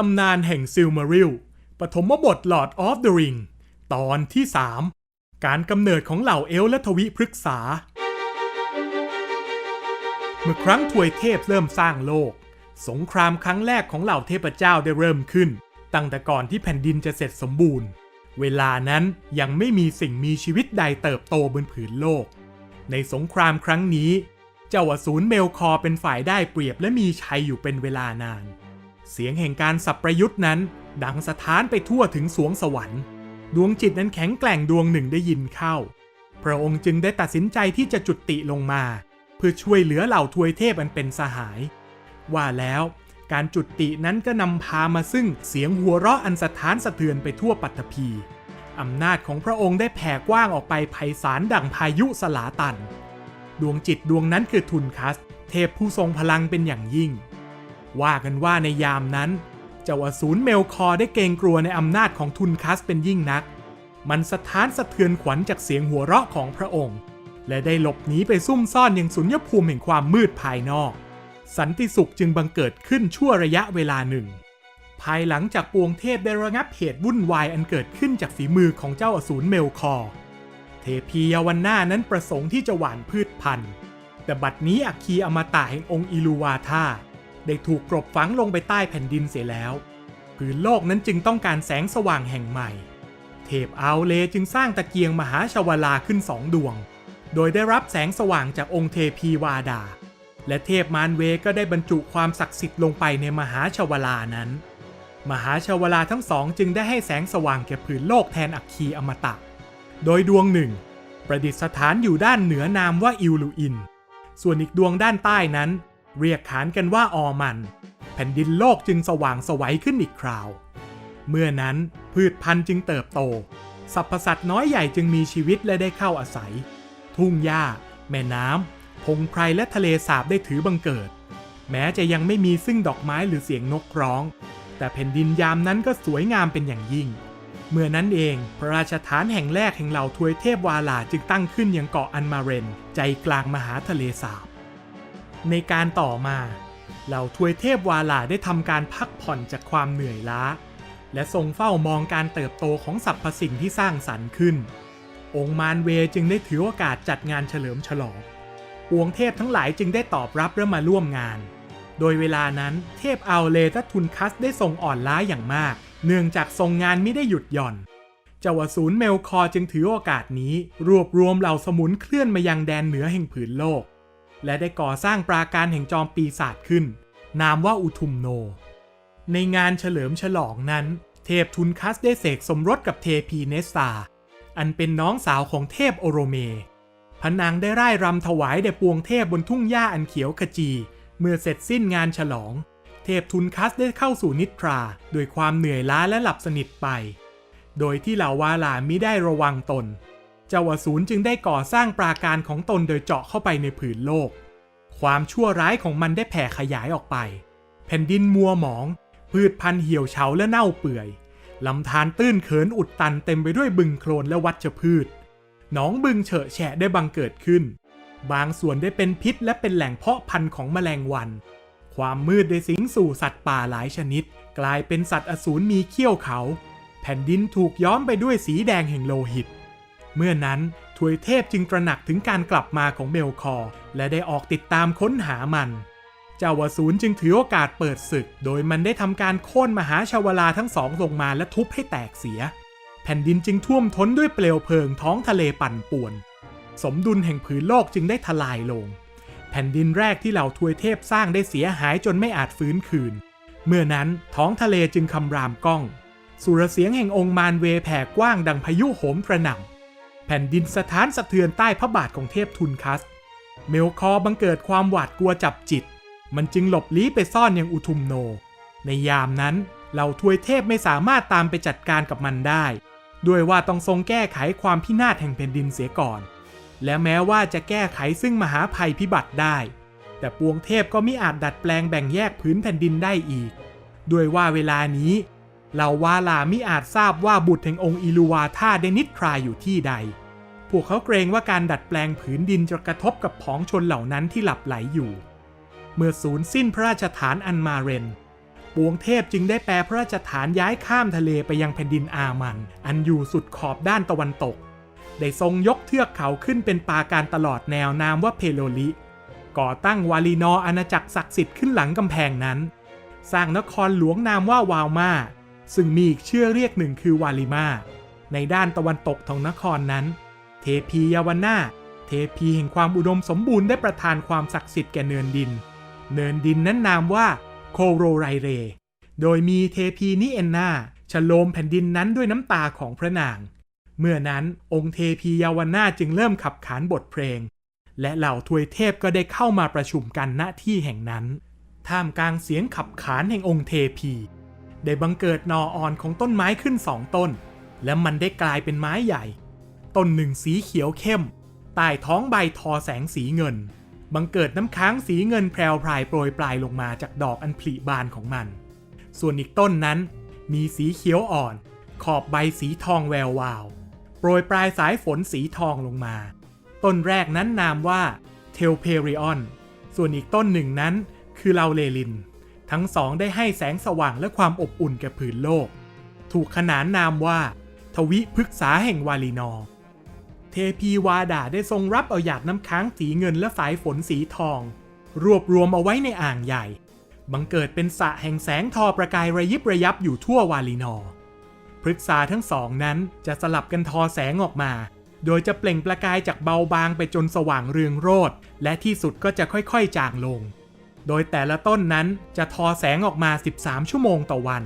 ตำนานแห่งซิลมาริลปฐมบท Lord of the Ring ตอนที่ 3 การกำเนิดของเหล่าเอลและทวิพฤกษา เมื่อครั้งถวยเทพเริ่มสร้างโลก สงครามครั้งแรกของเหล่าเทพเจ้าได้เริ่มขึ้น ตั้งแต่ก่อนที่แผ่นดินจะเสร็จสมบูรณ์ เวลานั้นยังไม่มีสิ่งมีชีวิตใดเติบโตบนผืนโลก ในสงครามครั้งนี้ เจ้าอสูรเมลคอเป็นฝ่ายได้เปรียบและมีชัยอยู่เป็นเวลานาน เสียงแห่งการสับประยุทธ์นั้น ดังสถานไปทั่วถึงสวงสวรรค์ ดวงจิตนั้นแข็งแกร่งดวงหนึ่งได้ยินเข้า พระองค์จึงได้ตัดสินใจที่จะจุดติลงมา เพื่อช่วยเหลือเหล่าทวยเทพอันเป็นสหาย ว่าแล้วการจุดตินั้นก็นำพามาซึ่งเสียงหัวเราะอันสะท้านสะเทือนไปทั่วปัตตภีอำนาจของพระองค์ได้แผ่กว้างออกไปไพศาลดั่งพายุสลาตัน ดวงจิตดวงนั้นคือทุนคัส เทพผู้ทรงพลังเป็นอย่างยิ่ง ว่ากันว่าในยามนั้น เจ้าอสูรเมลคอร์ได้เกรงกลัวในอำนาจของทุนคัสเป็นยิ่งนัก มันสะท้านสะเทือนขวัญจากเสียงหัวเราะของพระองค์ และได้หลบหนีไปซุ่มซ่อนอยังสุญญภูมิแห่งความมืดภายนอก สันติสุขจึงบังเกิดขึ้นชั่วระยะเวลาหนึ่ง ภายหลังจากปวงเทพได้ระงับเหตุวุ่นวายอันเกิดขึ้นจากฝีมือของเจ้าอสูรเมลคอร์เทพียาวันนานั้นประสงค์ที่จะหว่านพืชพันธุ์แต่บัดนี้อัคคีอมตะแห่งองค์อิลูวาธา ได้ถูกกลบฝังลงไปใต้แผ่นดินเสียแล้วผืนโลกนั้นจึงต้องการแสงสว่างแห่งใหม่ เทพอาเลจึงสร้างตะเกียงมหาชวลาขึ้นสองดวง โดยได้รับแสงสว่างจากองค์เทพีวาดา และเทพมารเวก็ได้บรรจุความศักดิ์สิทธิ์ลงไปในมหาชวลานั้น มหาชวลาทั้งสองจึงได้ให้แสงสว่างแก่ผืนโลกแทนอัคคีอมตะ โดยดวงหนึ่ง ประดิษฐานอยู่ด้านเหนือนามว่าอิวลูอิน ส่วนอีกดวงด้านใต้นั้น เรียกขานกันว่าออมัน แผ่นดินโลกจึงสว่างสวัยขึ้นอีกคราว เมื่อนั้นพืชพันธุ์จึงเติบโตสรรพสัตว์น้อยใหญ่จึงมีชีวิตและได้เข้าอาศัย ทุ่งหญ้า แม่น้ำพงไพรและทะเลสาบได้ถือบังเกิด แม้จะยังไม่มีซึ่งดอกไม้หรือเสียงนกร้อง แต่แผ่นดินยามนั้นก็สวยงามเป็นอย่างยิ่ง เมื่อนั้นเองพระราชฐานแห่งแรกแห่งเหล่าทวยเทพวาลาจึงตั้งขึ้นยังเกาะอันมาเรน ใจกลางมหาทะเลสาบ ในการต่อมาเหล่าทวยเทพวาลาได้ทำการพักผ่อนจากความเหนื่อยล้า และทรงเฝ้ามองการเติบโตของสรรพสิ่งที่สร้างสรรค์ขึ้น องค์มารเวจึงได้ถือโอกาสจัดงานเฉลิมฉลองปวงเทพทั้งหลายจึงได้ตอบรับและมาร่วมงาน โดยเวลานั้นเทพอัลเลและทุนคัสได้ทรงอ่อนล้าอย่างมาก เนื่องจากทรงงานไม่ได้หยุดหย่อน เจ้าอสูรเมลคอร์จึงถือโอกาสนี้ รวบรวมเหล่าสมุนเคลื่อนมายังแดนเหนือแห่งผืนโลก และได้ก่อสร้างปราการแห่งจอมปีศาจขึ้น นามว่าอุทุมโน ในงานเฉลิมฉลองนั้น เทพทุนคัสได้เสกสมรสกับเทพีเนสซาอันเป็นน้องสาวของเทพโอโรเมพระนางได้ร่ายรำถวายแด่ปวงเทพบนทุ่งหญ้าอันเขียวขจี เมื่อเสร็จสิ้นงานฉลอง เทพทุนคัสได้เข้าสู่นิทราด้วยความเหนื่อยล้าและหลับสนิทไป โดยที่เหล่าวาลามิได้ระวังตน เจ้าอสูรจึงได้ก่อสร้างปราการของตนโดยเจาะเข้าไปในผืนโลก ความชั่วร้ายของมันได้แผ่ขยายออกไป แผ่นดินมัวหมอง พืชพันธุ์เหี่ยวเฉาและเน่าเปื่อยลำธารตื้นเขินอุดตันเต็มไปด้วยบึงโคลนและวัชพืช หนองบึงเฉอะแฉะได้บังเกิดขึ้น บางส่วนได้เป็นพิษและเป็นแหล่งเพาะพันธุ์ของแมลงวัน ความมืดได้สิงสู่สัตว์ป่าหลายชนิด กลายเป็นสัตว์อสูรมีเขี้ยวเขา แผ่นดินถูกย้อมไปด้วยสีแดงแห่งโลหิต เมื่อนั้นทวยเทพจึงตระหนักถึงการกลับมาของเมลคอร์และได้ออกติดตามค้นหามัน เจ้าวสูรจึงถือโอกาสเปิดศึก โดยมันได้ทำการโค่นมหาชาวลาทั้งสองลงมาและทุบให้แตกเสีย แผ่นดินจึงท่วมท้นด้วยเปลวเพลิงท้องทะเลปั่นป่วน สมดุลแห่งผืนโลกจึงได้ทลายลง แผ่นดินแรกที่เหล่าทวยเทพสร้างได้เสียหายจนไม่อาจฟื้นคืน เมื่อนั้นท้องทะเลจึงคำรามก้อง สุรเสียงแห่งองค์มารเวแผ่กว้างดังพายุโหมกระหน่ำ แผ่นดินสะท้านสะเทือนใต้พระบาทของเทพทุนคัส เมลคอร์บังเกิดความหวาดกลัวจับจิต มันจึงหลบลี้ไปซ่อนยังอุทุมโน ในยามนั้นเหล่าทวยเทพไม่สามารถตามไปจัดการกับมันได้ ด้วยว่าต้องทรงแก้ไขความพินาศแห่งแผ่นดินเสียก่อน และแม้ว่าจะแก้ไขซึ่งมหาภัยพิบัติได้ แต่ปวงเทพก็ไม่อาจดัดแปลงแบ่งแยกพื้นแผ่นดินได้อีก ด้วยว่าเวลานี้ เหล่าวาลามิอาจทราบว่าบุตรแห่งองค์อิลูวาธาได้นิทราอยู่ที่ใด พวกเขาเกรงว่าการดัดแปลงผืนดินจะกระทบกับผองชนเหล่านั้นที่หลับไหลอยู่ เมื่อสูญสิ้นพระราชฐานอันมาเรนปวงเทพจึงได้แปลพระราชฐานย้ายข้ามทะเลไปยังแผ่นดินอามัน อันอยู่สุดขอบด้านตะวันตก ได้ทรงยกเทือกเขาขึ้นเป็นปาการตลอดแนวนามว่าเพโลลิ ก่อตั้งวาลีนออาณาจักรศักดิ์สิทธิ์ขึ้นหลังกำแพงนั้น สร้างนครหลวงนามว่าวาวมา ซึ่งมีอีกชื่อเรียกหนึ่งคือวาลิมา ในด้านตะวันตกของนครนั้น เทพียาวนาเทพีแห่งความอุดมสมบูรณ์ได้ประทานความศักดิ์สิทธิ์แก่เนินดิน เนินดินนั้นนามว่าโคโรไรเร โดยมีเทพีนิเอนนาฉโลมแผ่นดินนั้นด้วยน้ำตาของพระนาง เมื่อนั้นองค์เทพียาวนาจึงเริ่มขับขานบทเพลง และเหล่าทวยเทพก็ได้เข้ามาประชุมกันณที่แห่งนั้น ท่ามกลางเสียงขับขานแห่งองค์เทพี ได้บังเกิดหนออ่อนของต้นไม้ขึ้นสองต้น และมันได้กลายเป็นไม้ใหญ่ ต้นหนึ่งสีเขียวเข้มใต้ท้องใบทอแสงสีเงิน บังเกิดน้ำค้างสีเงินแพรวพรายโปรยปลายลงมาจากดอกอันผลิบานของมัน ส่วนอีกต้นนั้น มีสีเขียวอ่อน ขอบใบสีทองแวววาว โปรยปลายสายฝนสีทองลงมา ต้นแรกนั้นนามว่าเทลเพริออน ส่วนอีกต้นหนึ่งนั้นคือลาเลลิน ทั้งสองได้ให้แสงสว่างและความอบอุ่นแก่ผืนโลก ถูกขนานนามว่า ทวิพฤกษาแห่งวาลีนอ เทพีวาดาได้ทรงรับเอาหยาดน้ำค้างสีเงินและสายฝนสีทอง รวบรวมเอาไว้ในอ่างใหญ่ บังเกิดเป็นสระแห่งแสงทอประกายระยิบระยับอยู่ทั่ววาลีนอ พฤกษาทั้งสองนั้นจะสลับกันทอแสงออกมา โดยจะเปล่งประกายจากเบาบางไปจนสว่างเรืองโรดและที่สุดก็จะค่อยๆจางลง โดยแต่ละต้นนั้นจะทอแสงออกมา 13 ชั่วโมงต่อวัน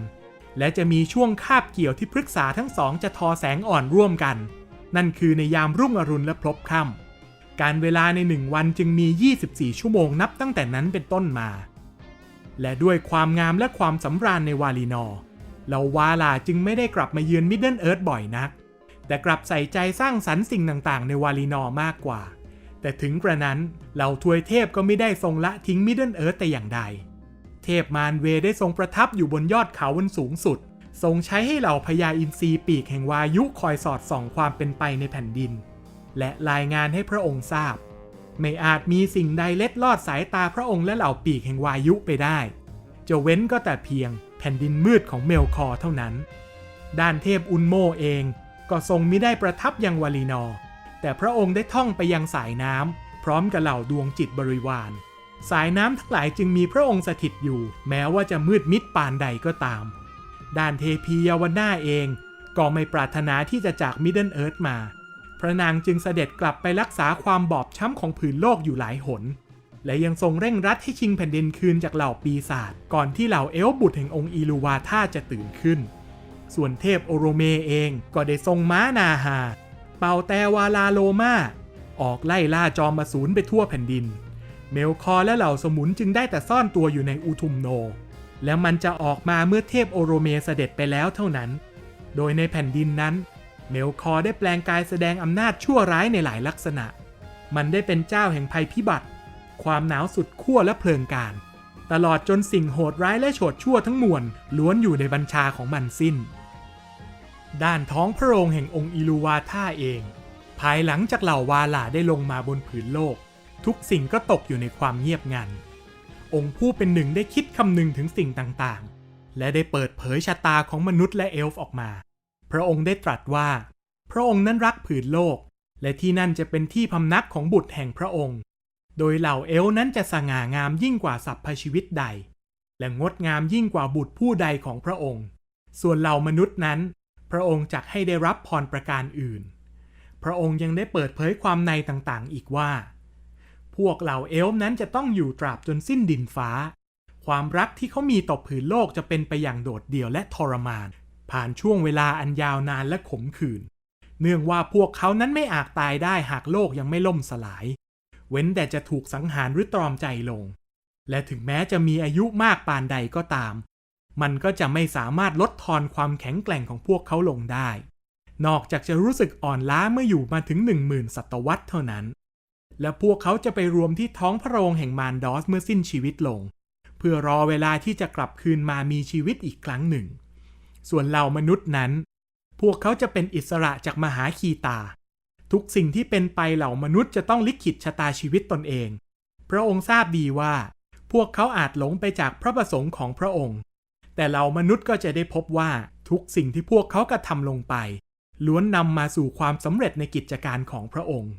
และจะมีช่วงคาบเกี่ยวที่พฤกษาทั้งสองจะทอแสงอ่อนร่วมกัน นั่นคือในยามรุ่งอรุณและพลบค่ำการเวลาในหนึ่งวันจึงมี 24 ชั่วโมงนับตั้งแต่นั้นเป็นต้นมา และด้วยความงามและความสำราญในวาลีนอเหล่าวาลาจึงไม่ได้กลับมาเยือนมิดเดิลเอิร์ธบ่อยนัก แต่กลับใส่ใจสร้างสรรค์สิ่งต่างๆ ในวาลีนอมากกว่า แต่ถึงกระนั้นเหล่าทวยเทพก็ไม่ได้ทรงละทิ้งมิดเดิลเอิร์ธแต่อย่างใด เทพมารเวได้ทรงประทับอยู่บนยอดเขาบนสูงสุด ทรงใช้ให้เหล่าพญาอินทรีปีกแห่งวายุคอยสอดส่องความเป็นไปในแผ่นดิน และรายงานให้พระองค์ทราบ ไม่อาจมีสิ่งใดเล็ดลอดสายตาพระองค์และเหล่าปีกแห่งวายุไปได้ จะเว้นก็แต่เพียงแผ่นดินมืดของเมลคอร์เท่านั้น ด้านเทพอุนโมเองก็ทรงมิได้ประทับยังวาลีนอร์ แต่พระองค์ได้ท่องไปยังสายน้ำพร้อมกับเหล่าดวงจิตบริวาร สายน้ำทั้งหลายจึงมีพระองค์สถิตอยู่ แม้ว่าจะมืดมิดปานใดก็ตาม ด้านเทพียาวนาเอง ก็ไม่ปรารถนาที่จะจากมิดเดิลเอิร์ธมา พระนางจึงเสด็จกลับไปรักษาความบอบช้ำของผืนโลกอยู่หลายหน และยังทรงเร่งรัดให้ชิงแผ่นดินคืนจากเหล่าปีศาจก่อนที่เหล่าเอลบุตรแห่งองค์อีลูวาธาจะตื่นขึ้นส่วนเทพโอโรเมเองก็ได้ทรงม้านาฮา เป่าแต่วาลาโลมาออกไล่ล่าจอมมาสูรไปทั่วแผ่นดิน เมลคอร์และเหล่าสมุนจึงได้แต่ซ่อนตัวอยู่ในอุทุมโน และมันจะออกมาเมื่อเทพโอโรเมเสด็จไปแล้วเท่านั้น โดยในแผ่นดินนั้น เมลคอร์ได้แปลงกายแสดงอำนาจชั่วร้ายในหลายลักษณะ มันได้เป็นเจ้าแห่งภัยพิบัติ ความหนาวสุดขั้วและเพลิงการ ตลอดจนสิ่งโหดร้ายและโฉดชั่วทั้งมวลล้วนอยู่ในบัญชาของมันสิ้น ด้านท้องพระโรงแห่งองค์อิลูวาธาเอง ภายหลังจากเหล่าวาลาได้ลงมาบนผืนโลก ทุกสิ่งก็ตกอยู่ในความเงียบงัน องค์ผู้เป็นหนึ่งได้คิดคำนึงถึงสิ่งต่างๆ และได้เปิดเผยชะตาของมนุษย์และเอลฟ์ออกมา พระองค์ได้ตรัสว่า พระองค์นั้นรักผืนโลก และที่นั่นจะเป็นที่พำนักของบุตรแห่งพระองค์ โดยเหล่าเอล์นั้นจะสง่างามยิ่งกว่าสัพพชีวิตใด และงดงามยิ่งกว่าบุตรผู้ใดของพระองค์ ส่วนเหล่ามนุษย์นั้น พระองค์จักให้ได้รับพรประการอื่น พระองค์ยังได้เปิดเผยความในต่างๆ อีกว่า พวกเหล่าเอลฟ์นั้นจะต้องอยู่ตราบจนสิ้นดินฟ้า ความรักที่เขามีต่อผืนโลกจะเป็นไปอย่างโดดเดี่ยวและทรมาน ผ่านช่วงเวลาอันยาวนานและขมขื่น เนื่องว่าพวกเขานั้นไม่อาจตายได้หากโลกยังไม่ล่มสลาย เว้นแต่จะถูกสังหารหรือตรอมใจลง และถึงแม้จะมีอายุมากปานใดก็ตาม มันก็จะไม่สามารถลดทอนความแข็งแกร่งของพวกเขาลงได้ นอกจากจะรู้สึกอ่อนล้าเมื่ออยู่มาถึง 10,000 ศตวรรษเท่านั้น และพวกเขาจะไปรวมที่ท้องพระโรงแห่งมารดอสเมื่อสิ้นชีวิตลง เพื่อรอเวลาที่จะกลับคืนมามีชีวิตอีกครั้งหนึ่ง ส่วนเหล่ามนุษย์นั้น พวกเขาจะเป็นอิสระจากมหาคีตา ทุกสิ่งที่เป็นไปเหล่ามนุษย์จะต้องลิขิตชะตาชีวิตตนเอง พระองค์ทราบดีว่า พวกเขาอาจหลงไปจากพระประสงค์ของพระองค์ แต่เหล่ามนุษย์ก็จะได้พบว่าทุกสิ่งที่พวกเขากระทำลงไป ล้วนนำมาสู่ความสำเร็จในกิจการของพระองค์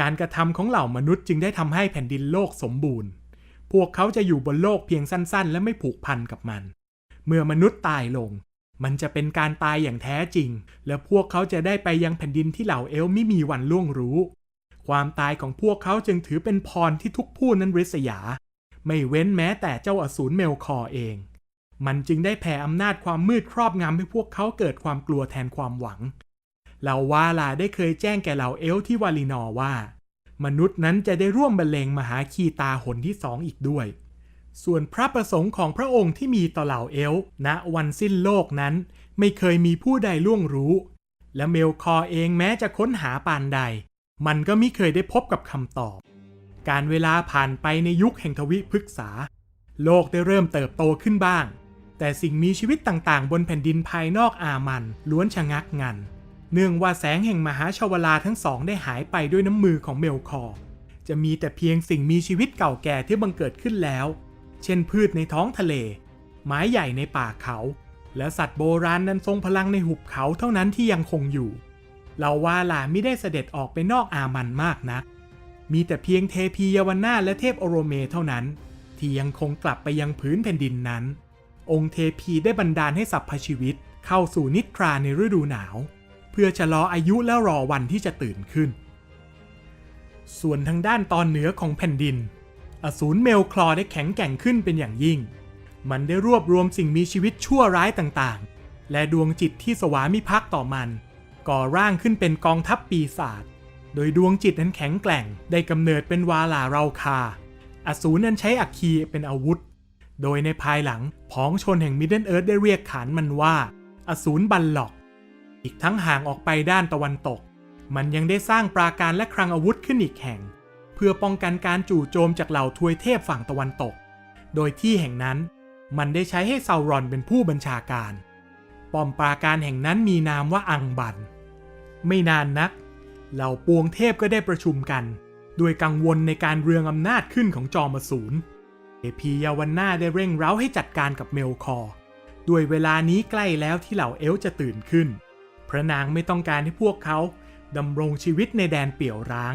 การกระทำของเหล่ามนุษย์จึงได้ทำให้แผ่นดินโลกสมบูรณ์ พวกเขาจะอยู่บนโลกเพียงสั้น ๆ และไม่ผูกพันกับมัน เมื่อมนุษย์ตายลง มันจะเป็นการตายอย่างแท้จริง และพวกเขาจะได้ไปยังแผ่นดินที่เหล่าเอลไม่มีวันล่วงรู้ ความตายของพวกเขาจึงถือเป็นพรที่ทุกผู้นั้นริษยา ไม่เว้นแม้แต่เจ้าอสูรเมลคอเอง มันจึงได้แผ่อำนาจความมืดครอบงำให้พวกเขาเกิดความกลัวแทนความหวังเหล่าวาลาได้เคยแจ้งแก่เหล่าเอลที่วาลินอว่า มนุษย์นั้นจะได้ร่วมบรรเลงมหาคีตาหนที่สองอีกด้วย ส่วนพระประสงค์ของพระองค์ที่มีต่อเหล่าเอลฟ์ณวันสิ้นโลกนั้น ไม่เคยมีผู้ใดล่วงรู้ และเมลคอร์เองแม้จะค้นหาปานใด มันก็ไม่เคยได้พบกับคำตอบ การเวลาผ่านไปในยุคแห่งทวิพฤกษา โลกได้เริ่มเติบโตขึ้นบ้าง แต่สิ่งมีชีวิตต่างๆ บนแผ่นดินภายนอกอามันล้วนชะงักงัน เนื่องว่าแสงแห่งมหาชาวลาทั้งสองได้หายไปด้วยน้ำมือของเมลคอร์จะมีแต่เพียงสิ่งมีชีวิตเก่าแก่ที่บังเกิดขึ้นแล้ว เช่นพืชในท้องทะเล ไม้ใหญ่ในป่าเขา และสัตว์โบราณนั้นทรงพลังในหุบเขาเท่านั้นที่ยังคงอยู่ เราว่าลาไม่ได้เสด็จออกไปนอกอามันมากนัก มีแต่เพียงเทพียาวนาและเทพโอโรเมเท่านั้น ที่ยังคงกลับไปยังพื้นแผ่นดินนั้น องค์เทพีได้บันดาลให้สัพพชีวิต เข้าสู่นิทราในฤดูหนาว เพื่อชะลออายุและรอวันที่จะตื่นขึ้น ส่วนทางด้านตอนเหนือของแผ่นดิน อสูรเมลคลอได้แข็งแกร่งขึ้นเป็นอย่างยิ่ง มันได้รวบรวมสิ่งมีชีวิตชั่วร้ายต่างๆ และดวงจิตที่สวามิภักดิ์ต่อมัน ก่อร่างขึ้นเป็นกองทัพปีศาจโดยดวงจิตนั้นแข็งแกร่ง ได้กำเนิดเป็นวาลาเราคา อสูรนั้นใช้อัคคีเป็นอาวุธ โดยในภายหลัง พ้องชนแห่งมิดเดิลเอิร์ธได้เรียกขานมันว่า อสูรบัลล็อก อีกทั้งห่างออกไปด้านตะวันตก มันยังได้สร้างปราการและคลังอาวุธขึ้นอีกแห่ง เพื่อป้องกันการจู่โจมจากเหล่าทวยเทพฝั่งตะวันตก โดยที่แห่งนั้นมันได้ใช้ให้ซาวรอนเป็นผู้บัญชาการ ป้อมปราการแห่งนั้นมีนามว่าอังบัน ไม่นานนัก เหล่าปวงเทพก็ได้ประชุมกัน ด้วยกังวลในการเรืองอำนาจขึ้นของจอมอสูร พียาวันนาได้เร่งเร้าให้จัดการกับเมลคอร์ด้วยเวลานี้ใกล้แล้วที่เหล่าเอลจะตื่นขึ้น พระนางไม่ต้องการให้พวกเขาดำรงชีวิตในแดนเปี่ยวร้าง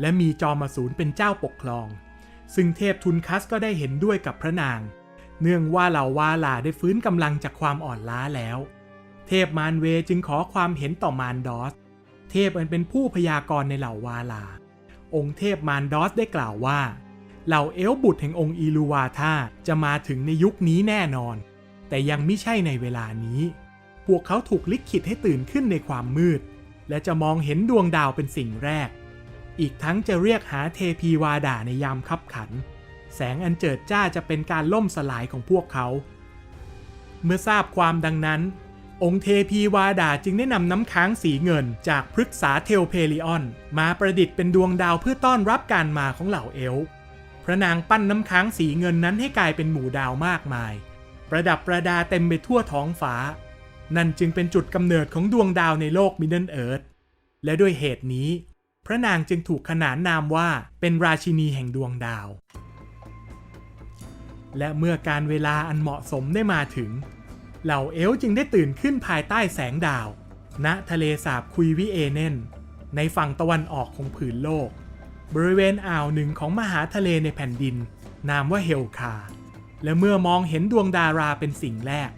และมีจอมอสูรเป็นเจ้าปกครอง ซึ่งเทพทุนคัสก็ได้เห็นด้วยกับพระนาง เนื่องว่าเหล่าวาลาได้ฟื้นกำลังจากความอ่อนล้าแล้ว เทพมารเวจึงขอความเห็นต่อมารดอส เทพอันเป็นผู้พยากรณ์ในเหล่าวาลา องค์เทพมารดอสได้กล่าวว่า เหล่าเอลบุตรแห่งองค์อีลูวาธาจะมาถึงในยุคนี้แน่นอน แต่ยังไม่ใช่ในเวลานี้ พวกเขาถูกลิขิตให้ตื่นขึ้นในความมืด และจะมองเห็นดวงดาวเป็นสิ่งแรก อีกทั้งจะเรียกหาเทพีวาดาในยามคับขัน แสงอันเจิดจ้าจะเป็นการล่มสลายของพวกเขา เมื่อทราบความดังนั้น องค์เทพีวาดาจึงได้นำน้ำค้างสีเงินจากพฤกษาเทลเพลิออน มาประดิษฐ์เป็นดวงดาวเพื่อต้อนรับการมาของเหล่าเอลฟ์ พระนางปั้นน้ำค้างสีเงินนั้นให้กลายเป็นหมู่ดาวมากมาย ประดับประดาเต็มไปทั่วท้องฟ้า นั่นจึงเป็นจุดกำเนิดของดวงดาวในโลกมิดเดิลเอิร์ธและด้วยเหตุนี้ พระนางจึงถูกขนานนามว่าเป็นราชินีแห่งดวงดาว และเมื่อการเวลาอันเหมาะสมได้มาถึง เหล่าเอลจึงได้ตื่นขึ้นภายใต้แสงดาว ณทะเลสาบคุยวิเอเนนในฝั่งตะวันออกของผืนโลก บริเวณอ่าวหนึ่งของมหาทะเลในแผ่นดิน นามว่าเฮลคา และเมื่อมองเห็นดวงดาราเป็นสิ่งแรก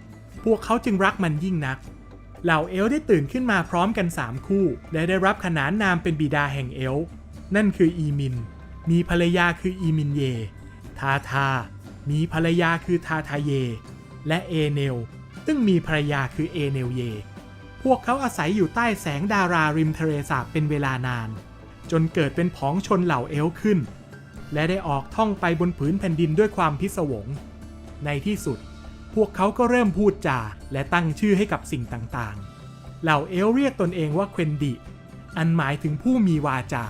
พวกเขาจึงรักมันยิ่งนัก เหล่าเอลได้ตื่นขึ้นมาพร้อมกัน 3 คู่ และได้รับขนานนามเป็นบิดาแห่งเอล นั่นคืออีมิน มีภรรยาคืออีมินเย ทาทา มีภรรยาคือทาทาเย และเอเนล ซึ่งมีภรรยาคือเอเนลเย พวกเขาอาศัยอยู่ใต้แสงดาราริมทะเลสาบเป็นเวลานาน จนเกิดเป็นผองชนเหล่าเอลขึ้น และได้ออกท่องไปบนผืนแผ่นดินด้วยความพิศวง ในที่สุด พวกเขาก็เริ่มพูดจาและตั้งชื่อให้กับสิ่งต่างๆ เหล่าเอลเรียกตนเองว่าเควนดิ อันหมายถึงผู้มีวาจา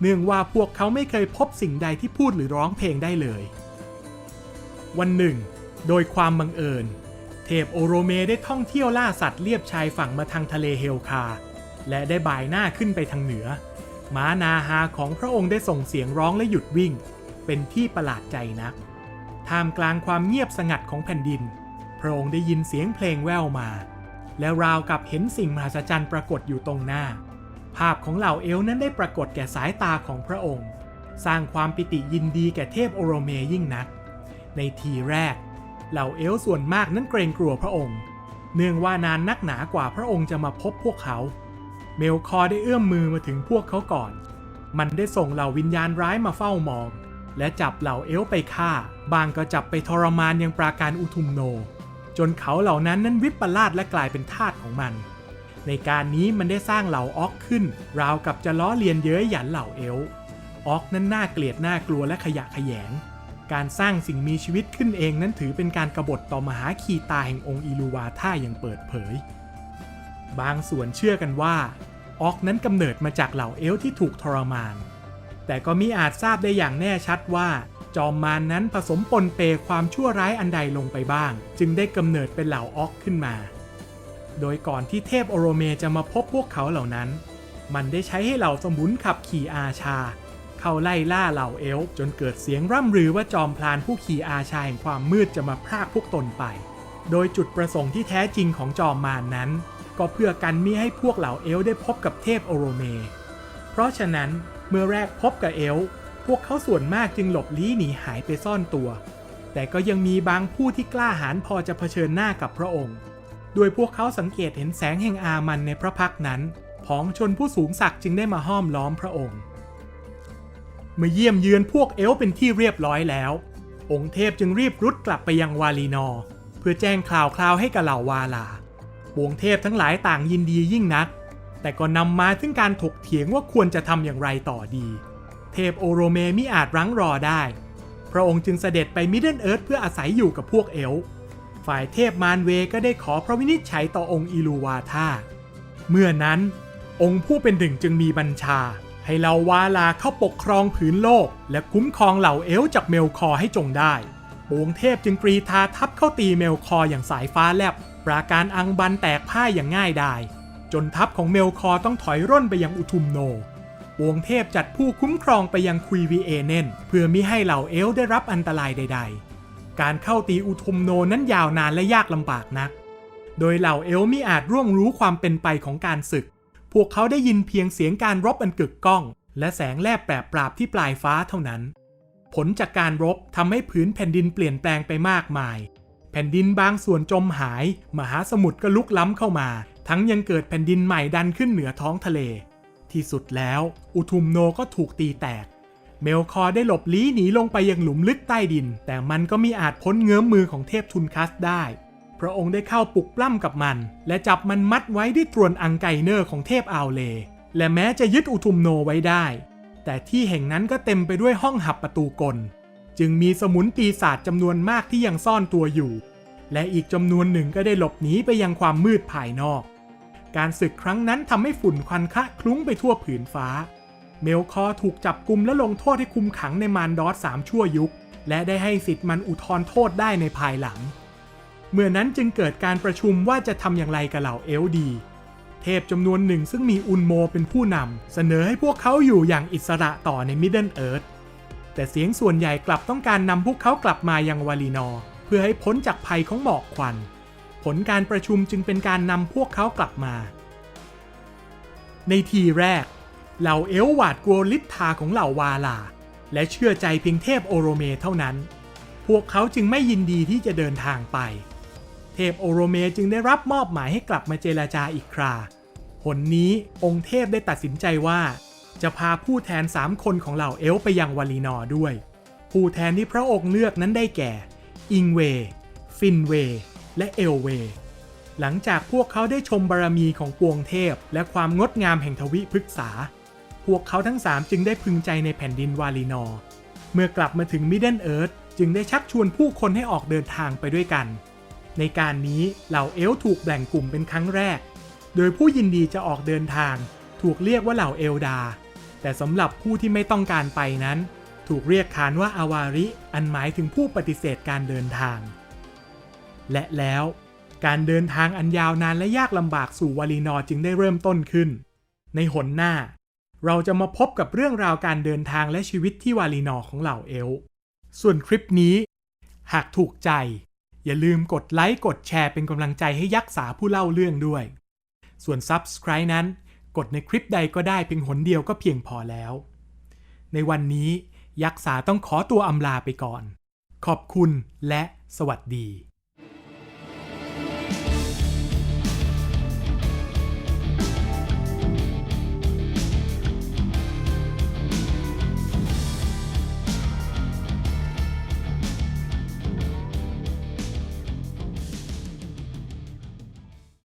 เนื่องว่าพวกเขาไม่เคยพบสิ่งใดที่พูดหรือร้องเพลงได้เลย วันหนึ่ง โดยความบังเอิญ เทพโอโรเมได้ท่องเที่ยวล่าสัตว์เลียบชายฝั่งมาทางทะเลเฮลคาและได้บ่ายหน้าขึ้นไปทางเหนือ ม้านาฮาของพระองค์ได้ส่งเสียงร้องและหยุดวิ่ง เป็นที่ประหลาดใจนัก ท่ามกลางความเงียบสงัดของแผ่นดิน พระองค์ได้ยินเสียงเพลงแว่วมา และราวกับเห็นสิ่งมหัศจรรย์ปรากฏอยู่ตรงหน้า ภาพของเหล่าเอลนั้นได้ปรากฏแก่สายตาของพระองค์ สร้างความปิติยินดีแก่เทพโอโรเมยิ่งนัก ในทีแรก เหล่าเอลส่วนมากนั้นเกรงกลัวพระองค์ เนื่องว่านานนักหนากว่าพระองค์จะมาพบพวกเขา เมลคอร์ได้เอื้อมมือมาถึงพวกเขาก่อน มันได้ส่งเหล่าวิญญาณร้ายมาเฝ้ามอง และจับเหล่าเอลไปฆ่า บางก็จับไปทรมานยังปราการอุทุมโน จนเขาเหล่านั้นนั้นวิปลาสและกลายเป็นทาสของมัน ในการนี้มันได้สร้างเหล่าออกขึ้น ราวกับจะล้อเลียนเย้ยหยันเหล่าเอลออกนั้นน่าเกลียดน่ากลัวและขยะแขยง การสร้างสิ่งมีชีวิตขึ้นเองนั้นถือเป็นการกบฏต่อมหาคีตาแห่งองค์อิลูวาท่าอย่างเปิดเผย บางส่วนเชื่อกันว่า ออกนั้นกำเนิดมาจากเหล่าเอลที่ถูกทรมาน แต่ก็มิอาจทราบได้อย่างแน่ชัดว่า จอมมารนนั้นผสมปนเปความชั่วร้ายอันใดลงไปบ้าง จึงได้กำเนิดเป็นเหล่าออกขึ้นมา โดยก่อนที่เทพโอโรเมจะมาพบพวกเขาเหล่านั้น มันได้ใช้ให้เหล่าสมุนขับขี่อาชา เข้าไล่ล่าเหล่าเอลจนเกิดเสียงร่ำรือว่าจอมพลานผู้ขี่อาชาแห่งความมืดจะมาพรากพวกตนไป โดยจุดประสงค์ที่แท้จริงของจอมมารนนั้น ก็เพื่อกันมิให้พวกเหล่าเอลได้พบกับเทพโอโรเม เพราะฉะนั้นเมื่อแรกพบกับเอลพวกเขาส่วนมากจึงหลบลี้หนีหายไปซ่อนตัว แต่ก็ยังมีบางผู้ที่กล้าหาญพอจะเผชิญหน้ากับพระองค์ โดยพวกเขาสังเกตเห็นแสงแห่งอามันในพระพักนั้นผองชนผู้สูงศักดิ์จึงได้มาห้อมล้อมพระองค์เมื่อเยี่ยมเยือนพวกเอลเป็นที่เรียบร้อยแล้ว องค์เทพจึงรีบรุดกลับไปยังวาลีนอ เพื่อแจ้งข่าวคราวให้กับเหล่าวาลา ปวงเทพทั้งหลายต่างยินดียิ่งนัก แต่ก็นำมาซึ่งการถกเถียงว่าควรจะทำอย่างไรต่อดี เทพโอโรเมมิอาจรั้งรอได้ พระองค์จึงเสด็จไปมิดเดิลเอิร์ธเพื่ออาศัยอยู่กับพวกเอลฝ่ายเทพมารเวก็ได้ขอพระวินิจฉัยต่อองค์อิลูวาธาเมื่อนั้นองค์ผู้เป็นหนึ่งจึงมีบัญชา ให้เหล่าวาลาเข้าปกครองผืนโลก และคุ้มครองเหล่าเอลจากเมลคอให้จงได้ปวงเทพจึงกรีธาทับเข้าตีเมลคออย่างสายฟ้าแลบ ปราการอังบันแตกพ่ายอย่างง่ายดาย จนทัพของเมลคอร์ต้องถอยร่นไปยังอุทุมโนปวงเทพจัดผู้คุ้มครองไปยังคุยวีเอเนนเพื่อมิให้เหล่าเอลได้รับอันตรายใด ๆ การเข้าตีอุทุมโนนั้นยาวนานและยากลำบากนัก โดยเหล่าเอลมิอาจร่วงรู้ความเป็นไปของการศึก พวกเขาได้ยินเพียงเสียงการรบอันกึกก้อง และแสงแลบแปรปราบที่ปลายฟ้าเท่านั้น ผลจากการรบทำให้ผืนแผ่นดินเปลี่ยนแปลงไปมากมาย ผ่นดินบางส่วนจมหาย มหาสมุทรก็ลุกล้ำเข้ามา ทั้งยังเกิดแผ่นดินใหม่ดันขึ้นเหนือท้องทะเล ที่สุดแล้ว อุทุมโนก็ถูกตีแตก เมลคอได้หลบลี้หนีลงไปยังหลุมลึกใต้ดิน แต่มันก็มีอาจพ้นเงื้อมมือของเทพทุนคัสได้ พระองค์ได้เข้าปลุกปล้ำกับมัน และจับมันมัดไว้ด้วยตรวนอังไกเนอร์ของเทพอาเล และแม้จะยึดอุทุมโนไว้ได้ แต่ที่แห่งนั้นก็เต็มไปด้วยห้องหับประตูกล จึงมีสมุนปีศาจจำนวนมากที่ยังซ่อนตัวอยู่ และอีกจำนวนหนึ่งก็ได้หลบหนีไปยังความมืดภายนอก การศึกครั้งนั้นทำให้ฝุ่นควันคะคลุ้งไปทั่วผืนฟ้า เมลคอร์ถูกจับกุมและลงโทษให้คุมขังในมารดอสสามชั่วยุค และได้ให้สิทธิ์มันอุทธรณ์โทษได้ในภายหลัง เมื่อนั้นจึงเกิดการประชุมว่าจะทำอย่างไรกับเหล่าเอลดี เทพจำนวนหนึ่งซึ่งมีอุนโมเป็นผู้นำเสนอให้พวกเขาอยู่อย่างอิสระต่อในมิดเดิลเอิร์ธ แต่เสียงส่วนใหญ่กลับต้องการนำพวกเขากลับมายังวาลีนอร์เพื่อให้พ้นจากภัยของหมอกควัน ผลการประชุมจึงเป็นการนำพวกเขากลับมา ในทีแรก เหล่าเอลวาดกลัวฤทธาของเหล่าวาลา และเชื่อใจเพียงเทพโอโรเมเท่านั้น พวกเขาจึงไม่ยินดีที่จะเดินทางไป เทพโอโรเมจึงได้รับมอบหมายให้กลับมาเจรจาอีกคราหนนี้องค์เทพได้ตัดสินใจว่า จะพาผู้แทน 3 คนของเหล่าเอลไปยังวาลีนอร์ด้วย ผู้แทนที่พระองค์เลือกนั้นได้แก่ อิงเว ฟินเว และเอลเว หลังจากพวกเขาได้ชมบารมีของปวงเทพ และความงดงามแห่งทวิพฤกษา พวกเขาทั้ง 3 จึงได้พึงใจในแผ่นดินวาลีนอร์ เมื่อกลับมาถึงมิดเดิลเอิร์ธจึงได้ชักชวนผู้คนให้ออกเดินทางไปด้วยกัน ในการนี้เหล่าเอลถูกแบ่งกลุ่มเป็นครั้งแรก โดยผู้ยินดีจะออกเดินทาง ถูกเรียกว่าเหล่าเอลดา แต่สำหรับผู้ที่ไม่ต้องการไปนั้น ถูกเรียกขานว่าอาวาริ อันหมายถึงผู้ปฏิเสธการเดินทาง และแล้วการเดินทางอันยาวนานและยากลำบากสู่วาลีนอร์จึงได้เริ่มต้นขึ้น ในหนหน้า เราจะมาพบกับเรื่องราวการเดินทางและชีวิตที่วาลีนอร์ของเหล่าเอล ส่วนคลิปนี้ หากถูกใจ อย่าลืมกดไลค์กดแชร์เป็นกำลังใจให้ยักษ์สาผู้เล่าเรื่องด้วย ส่วน Subscribe นั้น กดในคลิปใดก็ได้เพียงหนเดียวก็เพียงพอแล้ว ในวันนี้ยักษ์สาต้องขอตัวอำลาไปก่อน ขอบคุณและสวัสดี